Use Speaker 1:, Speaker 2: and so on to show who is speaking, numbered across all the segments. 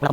Speaker 1: Nah,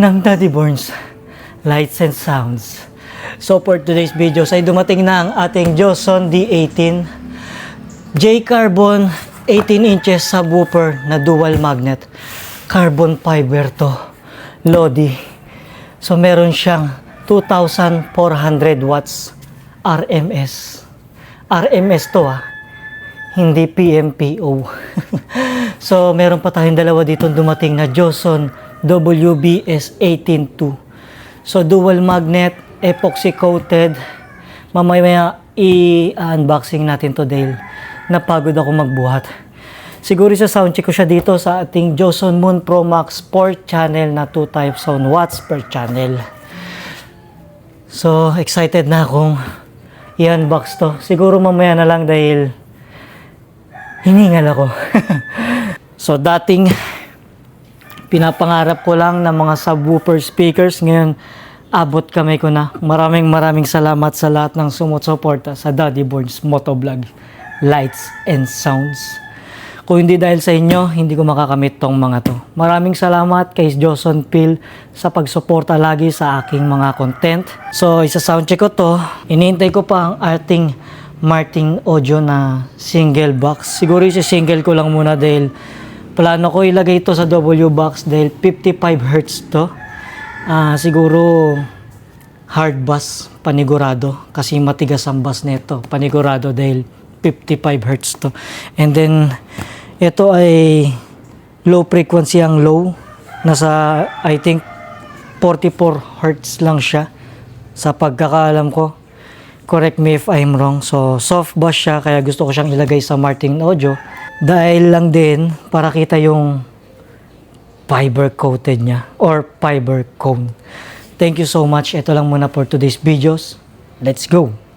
Speaker 1: ng Daddy Born's Lights and Sounds. So for today's video, ay dumating na ang ating Joson D18 J-Carbon 18 inches subwoofer na dual magnet. Carbon fiber to. Lodi. So meron siyang 2,400 watts RMS. RMS to ah. Hindi PMPO. so meron pa tayong dalawa dito dumating na Joson WBS 182. So dual magnet, epoxy coated. Mamaya i-unboxing natin to dahil napagod ako magbuhat. Siguro sa sound check ko siya dito sa ating Joson Moon Pro Max 4 channel na 2 type sound watts per channel. So, excited na akong i-unbox to. Siguro mamaya na lang dahil hiningal ako. so, dating pinapangarap ko lang ng mga subwoofer speakers. Ngayon, abot kamay ko na. Maraming maraming salamat sa lahat ng sumusuporta sa Daddy Boards Motovlog Lights and Sounds. Kung hindi dahil sa inyo, hindi ko makakamit tong mga to. Maraming salamat kay Joson Phil sa pagsuporta lagi sa aking mga content. So, isa soundcheck ko to. Inihintay ko pa ang ating Martin Audio na single box. Siguro isa single ko lang muna dahil plano ko ilagay ito sa W box dahil 55 Hz to. Ah, siguro hard bass panigurado kasi matigas ang bass nito panigurado dahil 55 Hz to. And then ito ay low frequency ang low. Nasa, I think, 44 Hz lang siya. Sa pagkakaalam ko. Correct me if I'm wrong. So, soft bass siya, kaya gusto ko siyang ilagay sa Martin Audio. Dahil lang din, para kita yung fiber coated niya or fiber cone. Thank you so much. Ito lang muna for today's videos. Let's go!